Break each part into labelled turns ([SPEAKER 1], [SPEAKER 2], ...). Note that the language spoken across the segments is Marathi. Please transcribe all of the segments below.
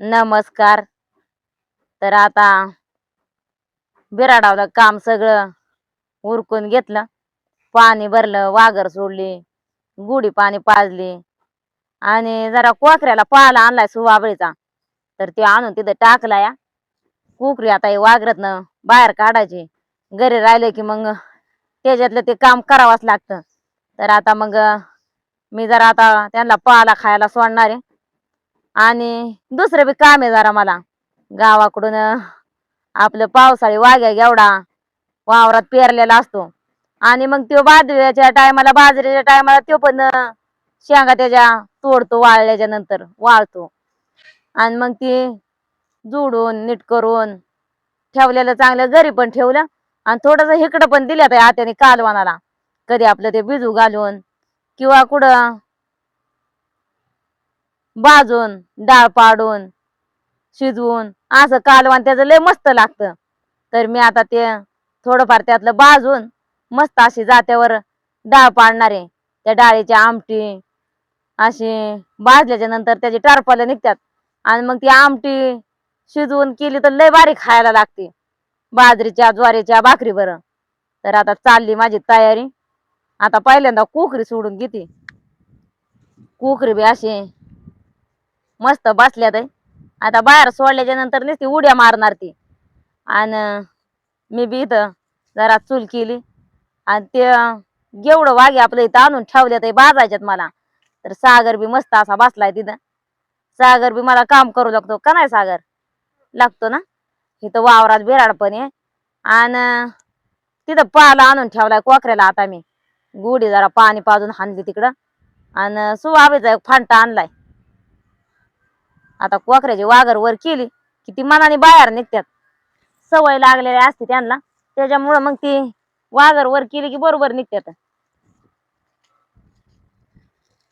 [SPEAKER 1] नमस्कार. तर आता बिराडावलं काम सगळं उरकून घेतलं. पाणी भरलं वाघर सोडली गुढी पाणी पाजली. आणि जरा कोकऱ्याला पाला आणलाय सुवाबळीचा. तर ते आणून तिथं टाकला या कुकरी आता हे वाघरातनं बाहेर काढायची. घरी राहिले की मग त्याच्यातलं ते काम करावंच लागतं. तर आता मग मी जरा आता त्यांना पाला खायला सोडणार आहे. आणि दुसरं बी काम आहे जरा मला. गावाकडून आपलं पावसाळी वाघ्या एवढा वावरात पेरलेला असतो. आणि मग तो बाजरीच्या टायमाला बाजरीच्या टायमाला तो पण शेंगा त्याच्या तोडतो वाळल्याच्या नंतर वाळतो. आणि मग ती जुडून नीट करून ठेवलेलं चांगलं घरी पण ठेवलं. आणि थोडस इकडं पण दिलं त्या आत्याने कालवानाला. कधी आपलं ते बिजू घालून किंवा कुठं भाजून डाळ पाडून शिजवून असं कालवान त्याचं लय मस्त लागतं. तर मी आता ते थोडंफार त्यातलं भाजून मस्त अशी जात्यावर डाळ पाडणारे त्या डाळीची आमटी अशी भाजल्याच्या नंतर त्याची टारपालं निघतात. आणि मग ती आमटी शिजवून केली तर लय बारीक खायला लागते. बाजरीच्या ज्वारीच्या भाकरी बरं तर आता चालली माझी तयारी. आता पहिल्यांदा कुकरी सोडून घेते. कुकरी बी अशी मस्त बसल्यात आहे. आता बाहेर सोडल्याच्या नंतर नुसती उड्या मारणार ती. आणि मी बी इथं जरा चूल केली. आणि ते जेवढं वाघे आपलं इथं आणून ठेवल्यात आहे बाजायच्यात मला. तर सागर बी मस्त असा बसलाय तिथं. सागर बी मला काम करू लागतो. का नाही सागर? लागतो ना? इथं वावरात बिराड पण आहे. आणि तिथं पाला आणून ठेवलाय कोकऱ्याला आता मी. गुढी जरा पाणी पाजून हाणली तिकडं. आणि सुवाबीचा एक फांटा आणलाय. आता कोकऱ्याची वाघर वर केली की ती मनाने बाहेर निघतात सवय लागलेली असते त्यांना. त्याच्यामुळं मग ती वाघर वर केली की बरोबर निघतात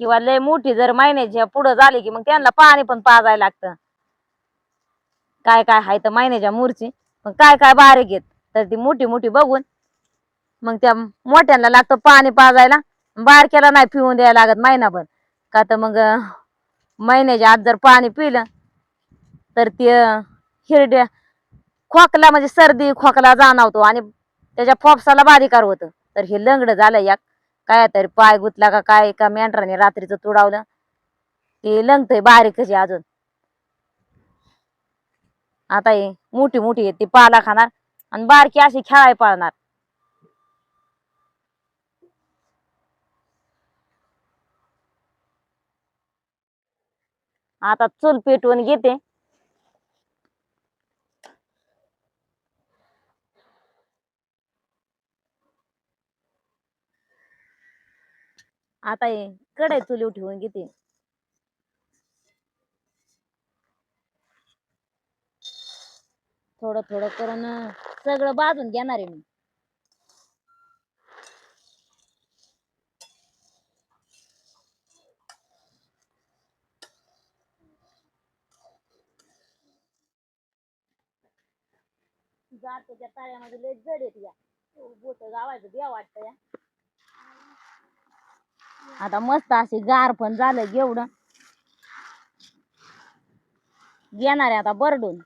[SPEAKER 1] किंवा लय मोठी जर महिन्याच्या पुढं झाली की मग त्यांना पाणी पण पाजायला लागतं. काय काय हाय तर महिन्याच्या मूरची. पण काय काय बारीक येत तर ती मोठी मोठी बघून मग त्या मोठ्यांना लागतं पाणी पाजायला. बारक्याला नाही पिऊन द्यायला लागत महिनाभर. का तर मग महिन्याच्या आत जर पाणी पिलं तर ते हिरड्या खोकला म्हणजे सर्दी खोकला जाणवतो आणि त्याच्या फोपसाला बाधिकार होतं. तर हे लंगड झालं या काय तरी पाय गुतला का काय का मेंढराने रात्रीचं तुडावलं. ते लंगतय बारीकच अजून. आता हे मोठी मोठी आहे ती पाला खाणार आणि बारकी अशी खेळाय पाळणार. आता चूल पेटवून घेते. आता हे कडे चुली ठेवून घेते. थोडं थोडं करून सगळं बाजून घेणार आहे मी. जातो तळ्यामध्ये लय जड येत या. बोट गावायचं द्या वाटतं या. आता मस्त अशी गार पण झालं घेवडं घेणार आहे आता बरडून.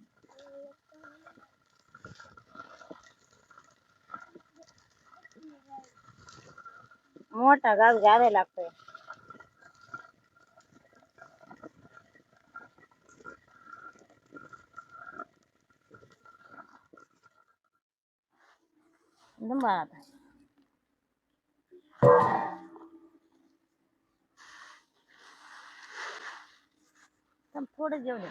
[SPEAKER 1] मोठा घास घ्यावे लागतोय. लिंबा आता थोडं जेवण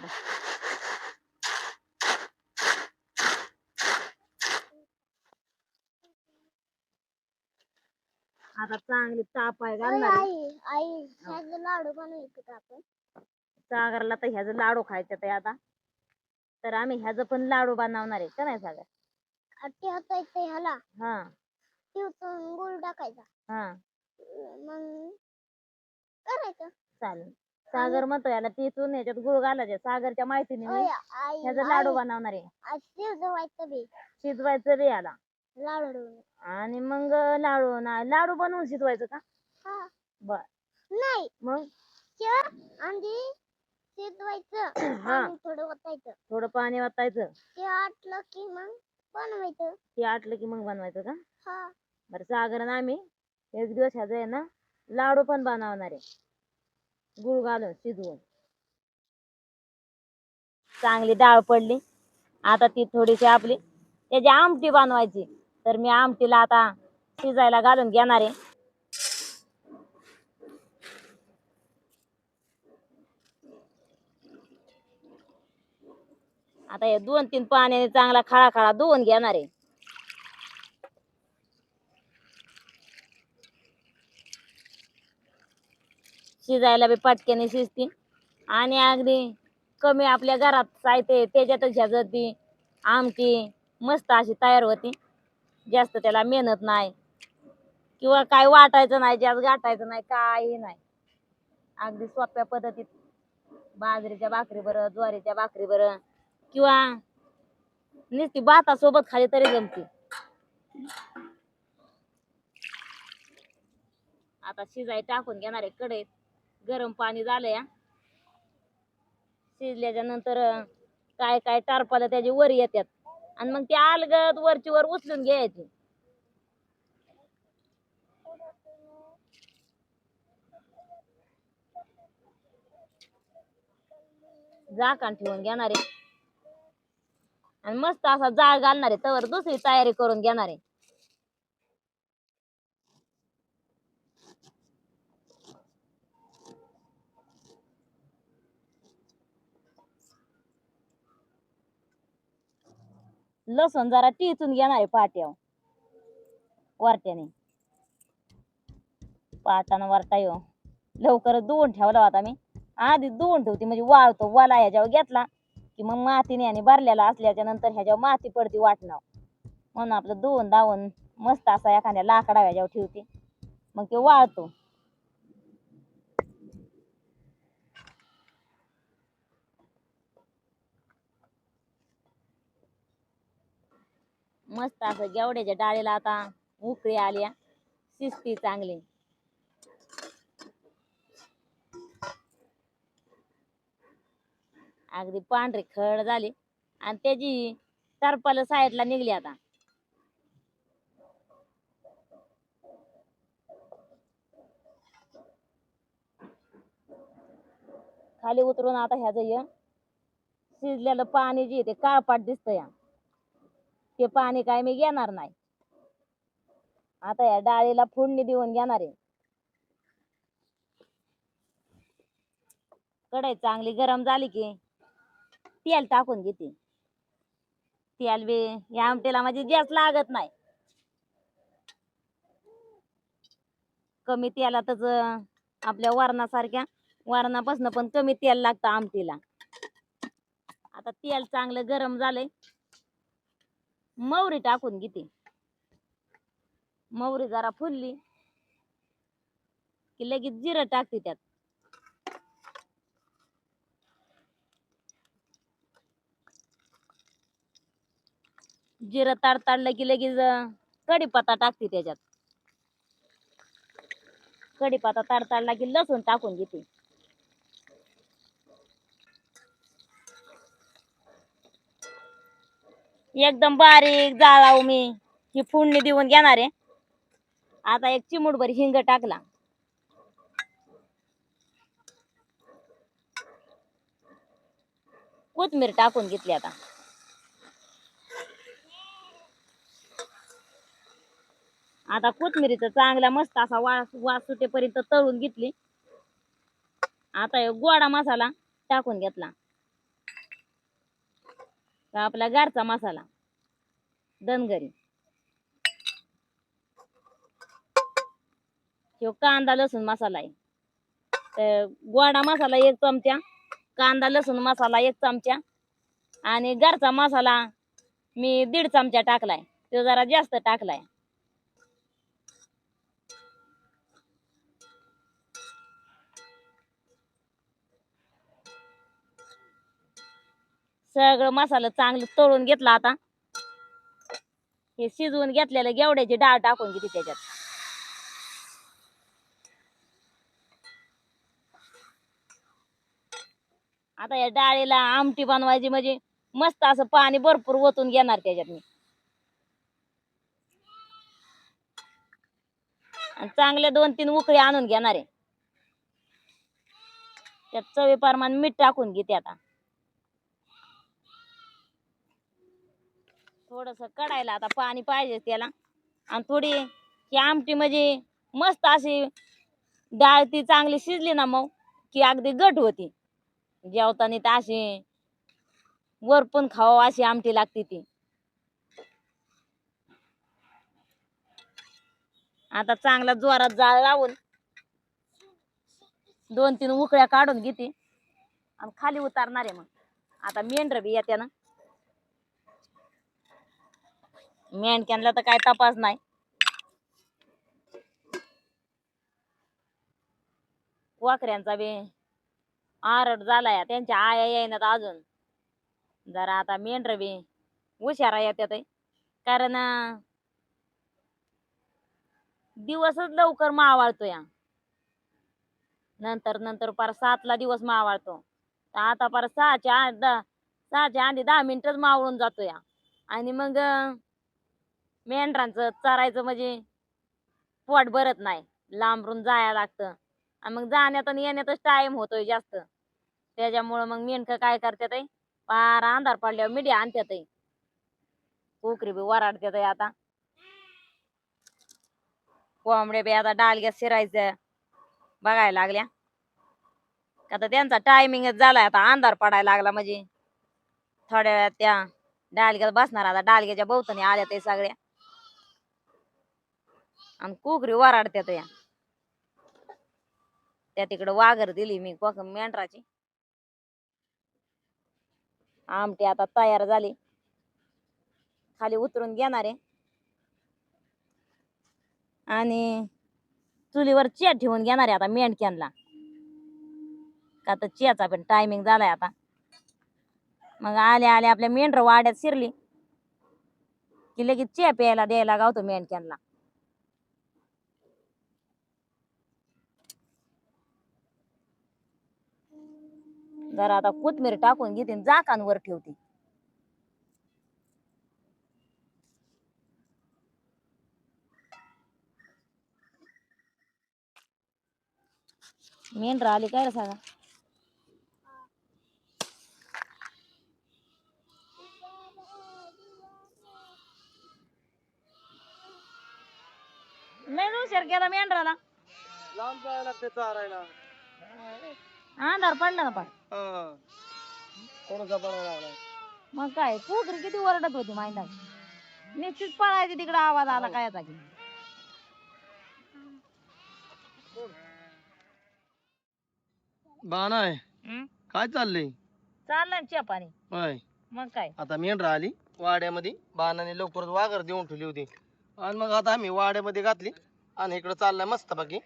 [SPEAKER 1] आता चांगली ताप आहे घालणार आहे.
[SPEAKER 2] आई आई ह्याचं लाडू बनवायचं का आपण.
[SPEAKER 1] सागरला तर ह्याचं लाडू खायचं आहे आता. तर आम्ही ह्याचं पण लाडू बनवणार आहे का नाही सागर?
[SPEAKER 2] होता येते ह्याला.
[SPEAKER 1] हा.
[SPEAKER 2] ठेवून गुळ टाकायचा.
[SPEAKER 1] हा.
[SPEAKER 2] मग करायचं.
[SPEAKER 1] चालेल. सागर म्हणतो याला तिथून ह्याच्यात गुळ घालायचे. सागरच्या माहितीने मी
[SPEAKER 2] आई
[SPEAKER 1] ह्याचं लाडू बनवणार आहे.
[SPEAKER 2] शिजवायचं बी.
[SPEAKER 1] शिजवायचं रे याला.
[SPEAKER 2] लाडू
[SPEAKER 1] आणि मग लाडू ना लाडू बनवून शिजवायचं का?
[SPEAKER 2] हा.
[SPEAKER 1] बर.
[SPEAKER 2] नाही.
[SPEAKER 1] मग?
[SPEAKER 2] शिवाय आणि शिजवायचं.
[SPEAKER 1] हा.
[SPEAKER 2] आणि थोडं ओतायचं
[SPEAKER 1] थोडं पाणी वाटायचं
[SPEAKER 2] ते आटलं की मग बनवायचं.
[SPEAKER 1] ते आटलं की मग बनवायचं का?
[SPEAKER 2] हा.
[SPEAKER 1] बरं सागर आणि आम्ही एक दिवस ह्याचं आहे ना लाडू पण बनवणार आहे. गुळ घालून शिजवून. चांगली डाळ पडली. आता ती थोडीशी आपली त्याची आमटी बनवायची. तर मी आमटीला आता शिजायला घालून घेणार आहे. आता हे दोन तीन पाण्याने चांगला खळा खळा धुवून घेणार आहे. शिजायला बी पटक्याने शिजती आणि अगदी कमी आपल्या घरात साहित्य त्याच्यातच ह्याचं ती आमटी मस्त अशी तयार होती. जास्त त्याला मेहनत नाही. किंवा काय वाटायचं नाही जास्त गाठायचं नाही काही नाही. अगदी सोप्या पद्धतीत बाजरीच्या भाकरी बरं ज्वारीच्या भाकरी बरं. किंवा नुसती भातासोबत खाली तरी जमते. आता शिजाय टाकून घेणार आहे कढईत गरम पाणी झालंय. शिजल्याच्या नंतर काय काय टारपाला त्याची वर येतात आणि मग ते अलगद वरची वर उचलून घ्यायची. झाकण ठेवून घेणार आहे. आणि मस्त असा जाळ घालणार आहे तवर दुसरी तयारी करून घेणार आहे. लसूण जरा टिचून घेणार आहे पाट्यावर. वरट्याने. पाटानं वरटा येऊ. लवकर धुवून ठेवला होता मी. आधी दोन ठेवते म्हणजे वाळतो वाला ह्याच्यावर घेतला. की मग मातीने आणि भरलेला असल्याच्या नंतर ह्याच्यावर माती पडती वाटणं. म्हणून आपलं धुवून धावून मस्त असा एखाद्या लाकडा ह्याच्यावर ठेवते. मग ते वाळतो. मस्त असं गेवड्याच्या डाळीला आता उकळी आल्या. शिस्ती चांगली. अगदी पांढरे खड झाली. आणि त्याची तरपाल साईडला निघली आता. खाली उतरून आता ह्याच ये शिजलेलं पाणी जे ते काळपाट दिसत या ते पाणी काय मी घेणार नाही. आता या डाळीला फोडणी देऊन घेणार आहे. कढाई चांगली गरम झाली की तेल टाकून घेते. तेल बी या आमटीला म्हणजे गॅस लागत नाही. कमी तेलातच आपल्या वरणासारख्या वरणापासून पण कमी तेल लागतं आमटीला. आता तेल चांगलं गरम झालंय. मोहरी टाकून घेते. मोहरी जरा फुलली की लगेच जिरं टाकते त्यात. जिरं तडतडलं की लगेच कढीपत्ता टाकते त्याच्यात. कढीपत्ता ताडताडला की लसूण टाकून घेते. एकदम बारीक जाळाव मी ही फोडणी देऊन घेणार आहे. आता एक चिमुटभर हिंग टाकला. कोथमीर टाकून घेतली आता. आता कोथमिरीचा चांगला मस्त असा वास वास सुटेपर्यंत तळून घेतली. आता हे गोडा मसाला टाकून घेतला. आपला गारचा मसाला. दनगरी तो कांदा लसूण मसाला आहे. तर गोडा मसाला एक चमचा कांदा लसूण मसाला एक चमचा आणि घरचा मसाला मी दीड चमचा टाकलाय. तो जरा जास्त टाकलाय. सगळं मसाला चांगलं तळून घेतला आता. हे शिजवून घेतलेलं गेवड्याची डाळ टाकून घेते त्याच्यात. आता या डाळीला आमटी बनवायची म्हणजे मस्त असं पाणी भरपूर ओतून घेणार त्याच्यात मी. आणि चांगले दोन तीन उकळी आणून घेणार आहे. त्यात चवी प्रमाण मीठ टाकून घेते आता. थोडस कडायला आता पाणी पाहिजे त्याला. आणि थोडी ही आमटी म्हणजे मस्त अशी डाळ ती चांगली शिजली ना मग की अगदी गट होती. जेवताना तर अशी वर पण खावं अशी आमटी लागते ती. आता चांगला जोरात जाळ लावून दोन तीन उकळ्या काढून घेते. आणि खाली उतारणार आहे मग. आता मेंढर बी येते ना. मेंढक्यांना तर काय तपास नाही. वाकऱ्यांचा बी आरड झालाय त्यांच्या आया येईनात अजून. जरा आता मेंढर बी हुशारा येतात कारण दिवसच लवकर मावाळतो या नंतर नंतर पार सातला दिवस मावाळतो. आता पार सहाच्या आ- सहाच्या आधी दहा मिनिटच मावळून जातो या आणि मग मेंढरांचं चरायचं म्हणजे पोट भरत नाही. लांबरून जाया लागतं. आणि मग जाण्यात आणि येण्यातच टाइम होतोय जास्त. त्याच्यामुळं मग मेंढकं काय करतात पार अंधार पडल्यावर मिडिया आणतात कोकरी बी वराडतात आता. कोंबड्या बी आता डालग्या शिरायचं बघायला लागल्या. आता त्यांचा टायमिंगच झालाय. आता अंधार पडायला लागला म्हणजे. थोड्या वेळात त्या डालग्यात बसणार. आता डालग्याच्या भोवतानी आल्या ते सगळ्या. आणि कुकरी वराडत्यात या. त्या तिकडे वाघर दिली मी कोक मेंढराची. आमटी आता तयार झाली. खाली उतरून घेणार. आहे आणि चुलीवर चिया ठेवून घेणार आहे आता मेंढक्यांना. का तर चियाचा पण टायमिंग झालाय आता. मग आले आले आपल्या मेंढर वाड्यात शिरली. की लगेच चिया प्यायला द्यायला गावतो मेंढक्यांना. जरा आता कोथमीर टाकून घेते आणि झाकांवर ठेवते. मेंढरा आली काय रे सांगा? नाही उशीर केला मेंढराला.
[SPEAKER 3] लांब जायला लागते चारायला.
[SPEAKER 1] अंधार पडला ना
[SPEAKER 3] लागला
[SPEAKER 1] मग काय कोकरी किती ओरडत होती माहिती निश्चित पळायची तिकडे आवाज आला काय याचा की.
[SPEAKER 3] बाणा आहे.
[SPEAKER 1] हं?
[SPEAKER 3] काय चाललंय?
[SPEAKER 1] चाललं ना पाणी
[SPEAKER 3] होय.
[SPEAKER 1] मग काय?
[SPEAKER 3] आता मेंढरा आली वाड्यामध्ये बाणाने लवकरच वाघर देऊन ठेवली होती. आणि मग आता आम्ही वाड्यामध्ये घातली आणि इकडं चाललाय मस्त बाकी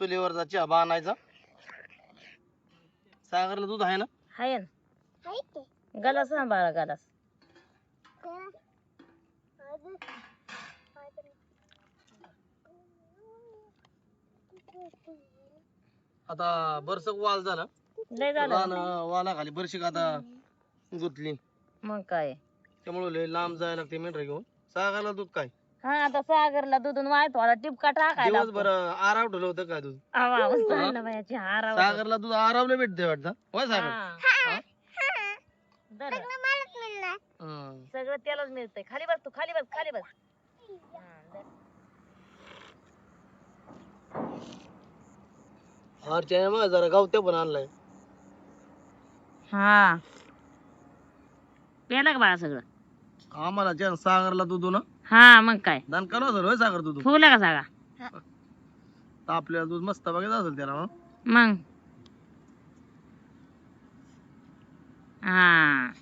[SPEAKER 3] चुलीवरचा चहा बाणायचा. सागरला दूध आहे ना?
[SPEAKER 1] हाय ना.
[SPEAKER 2] आहे ते
[SPEAKER 1] गलास सांभाळा गलास.
[SPEAKER 2] कोण?
[SPEAKER 3] आता बरसक वाल झाला.
[SPEAKER 1] लय
[SPEAKER 3] वान
[SPEAKER 1] झालं
[SPEAKER 3] वालाखाली बरशी आता गुतली.
[SPEAKER 1] मग काय?
[SPEAKER 3] त्यामुळे लय लांब जायला लागते मेंढरा घेऊन. सागरला दूध काय?
[SPEAKER 1] हा आता सागरला दुधून वाहतो आता टिपका टाकायला
[SPEAKER 3] दिवसभर आराव ठेवलं होतं काय दूध?
[SPEAKER 1] बायाची.
[SPEAKER 3] सागरला दूध आरावलं भेटते वाटतं. होय सागर?
[SPEAKER 1] हा. धर.
[SPEAKER 2] सगळं
[SPEAKER 3] हं.
[SPEAKER 1] त्यालाच मिळतंय. खाली बस तू खाली बस खाली बस. हा, धर.
[SPEAKER 3] हारच्या मग जरा गावत्या पण आणलाय.
[SPEAKER 1] हा. पेला का बाळा सगळं?
[SPEAKER 3] आम्हाला ज्या सागरला दूध ना
[SPEAKER 1] हा मग काय?
[SPEAKER 3] दान करा होय सागर दूध
[SPEAKER 1] फुगला का
[SPEAKER 3] आपल्याला दूध मस्त बघायचं असेल त्याला हं?
[SPEAKER 1] मग? हा.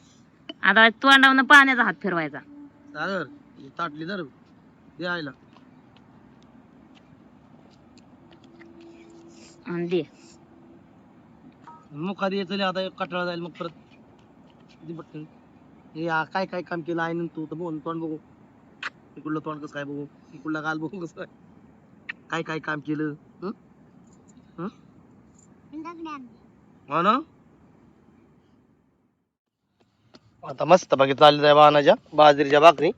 [SPEAKER 1] आता तोंडावनं पाण्याचा हात फिरवायचा.
[SPEAKER 3] सागर ही ताटली धर दे आईला.
[SPEAKER 1] आणि दे.
[SPEAKER 3] मुखात यायचं आता एक कटाळा जाईल मग परत. दे पटकन. हे आ, काय काय काम केलं आहे तू तर बोल तोंड बघू. इकडलं तोंड कसं काय बघू? इकडला गाल बघू कसं काय? काय काय काम केलं? हं? हो ना? आता मस्त बाकी चालली वाहनाच्या बाजरीच्या भाकरी.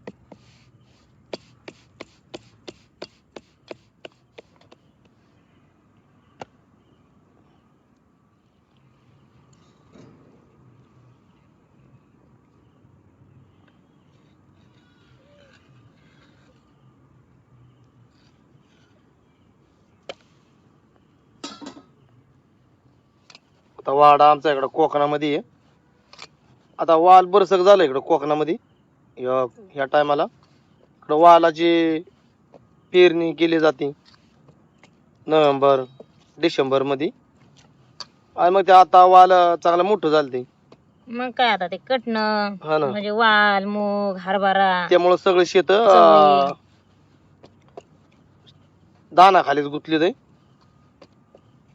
[SPEAKER 3] वाडा आमचा इकडं कोकणामध्ये आहे. आता वाल बरसक झालं इकडं कोकणामध्ये. ह्या टायमाला. इकडं वालाची पेरणी केली जाते. नोव्हेंबर डिसेंबरमध्ये आणि मग ते आता वाल चांगलं मोठं झालं ते.
[SPEAKER 1] मग काय आता ते कटणं
[SPEAKER 3] हा ना.
[SPEAKER 1] म्हणजे वाल मूग हरभरा.
[SPEAKER 3] त्यामुळं सगळं शेत. दाना खालीच गुतले ते.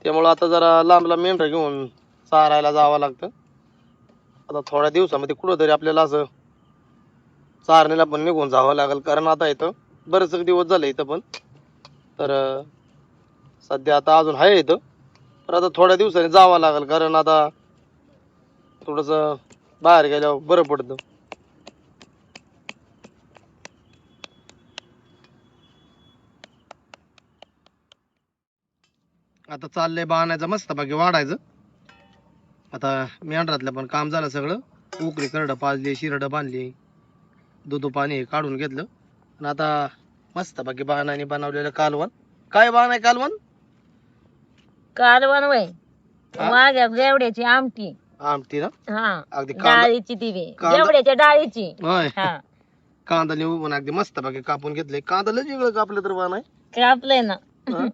[SPEAKER 3] त्यामुळं आता जरा लांब लांब मेंढरा घेऊन चारायला जावं लागतं. आता थोड्या दिवसामध्ये कुठंतरी आपल्याला असं चारणीला पण निघून जावं लागेल. कारण आता इथं बरेच दिवस झाले इथं पण. तर सध्या आता अजून आहे इथं. तर आता थोड्या दिवसांनी जावं लागेल. कारण आता थोडस बाहेर गेल्यावर बरं पडतं. आता चाललंय बाणायचं मस्त बाकी वाढायचं. आता मेंढरातलं पण काम झालं सगळं. उकरी करडं पाजली शिरडं बांधली. दूध पाणी काढून घेतलं. आणि आता मस्त बाकी बाणाने बनवलेलं कालवण. काय बाण आहे कालवण?
[SPEAKER 1] कालवण वय.
[SPEAKER 3] हा?
[SPEAKER 1] जेवढ्याची आमटी.
[SPEAKER 3] आमटी ना?
[SPEAKER 1] हा.
[SPEAKER 3] अगदी कांदा
[SPEAKER 1] डाळीची दिवे
[SPEAKER 3] कांदा-
[SPEAKER 1] जेवढ्याच्या डाळीची.
[SPEAKER 3] होय.
[SPEAKER 1] हा.
[SPEAKER 3] कांदा लिहून अगदी मस्त बाकी कापून घेतलंय कांदा लय वेगळं कापलं तर बाण आहे.
[SPEAKER 1] कापलंय ना.
[SPEAKER 3] हा?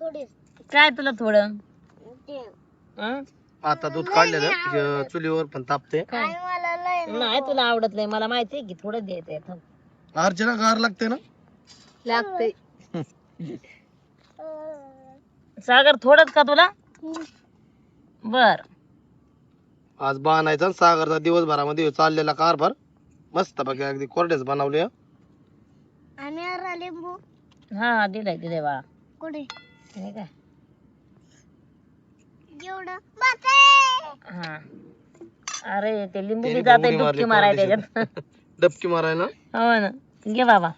[SPEAKER 2] थोडे
[SPEAKER 1] काय तुला थोडं?
[SPEAKER 3] आता दूध काढलेलं हे चुलीवर पण तापते.
[SPEAKER 1] नाही तुला आवडत नाही मला माहितीये की थोडं द्यायचंय थांब.
[SPEAKER 3] अर्चना गार लागते ना?
[SPEAKER 1] लागतंय
[SPEAKER 2] अं,
[SPEAKER 1] सागर थोडंच का तुला? बर.
[SPEAKER 3] आज बाणायचा आणि सागरचा दिवसभरामध्ये चाललेला कारभार मस्त बाकी अगदी कोरडेच बनवले
[SPEAKER 2] आणि लिंबू.
[SPEAKER 1] हा दिलाय दिलाय बाळा.
[SPEAKER 2] कुठे?
[SPEAKER 1] हे काय? हा. अरे ते लिंबू बी जाते डुबकी माराय
[SPEAKER 3] कोरड्याची.
[SPEAKER 1] त्याच्यात.
[SPEAKER 3] डबकी मारायला
[SPEAKER 1] हो ना. घे बाबा.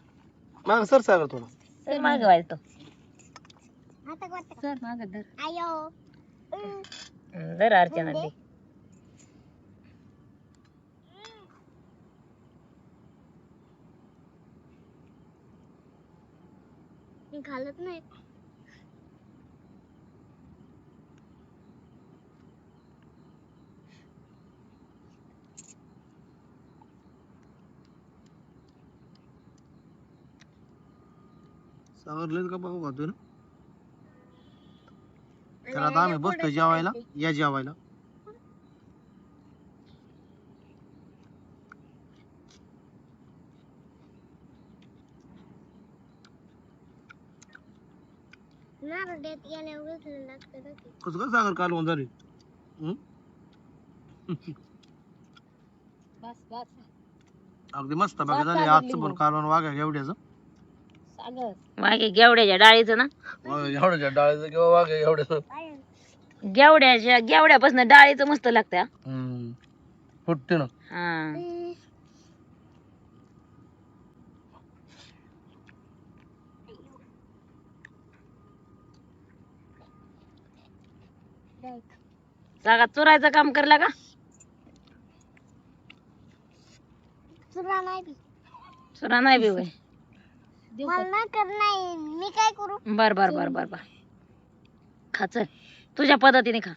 [SPEAKER 3] माग सर सागर थोडा.
[SPEAKER 1] सर मागे व्हायचं
[SPEAKER 2] आता कोणतं?
[SPEAKER 1] सर मागे धर.
[SPEAKER 2] आयो.
[SPEAKER 1] धर अर्चना दे
[SPEAKER 2] मी घालत नाही.
[SPEAKER 3] सागर लय का बघू खातोय ना तर आता आम्ही बसतो जेवायला या जेवायला. कसं काय सागर झाली हं?
[SPEAKER 1] बस बस.
[SPEAKER 3] अगदी मस्त बाकी झाली. आजचं पण कालवण वाघ्या एवढ्याचं
[SPEAKER 1] मागे गेवड्याच्या डाळीचं ना
[SPEAKER 3] एवढ्याच्या डाळीचं किंवा वाघ्या एवढ्याचं
[SPEAKER 2] काय?
[SPEAKER 1] गेवड्याच्या गेवड्यापासून डाळीचं मस्त लागतं हा.
[SPEAKER 3] हम्म. फुटते ना
[SPEAKER 1] हा
[SPEAKER 2] अं,
[SPEAKER 1] सागा चुरायचं काम करला का
[SPEAKER 2] तुला नाही बी.
[SPEAKER 1] चुरा
[SPEAKER 2] मला मी काय करू?
[SPEAKER 1] बर बर बर बर बर. खा चल. तुझ्या पद्धतीने खा.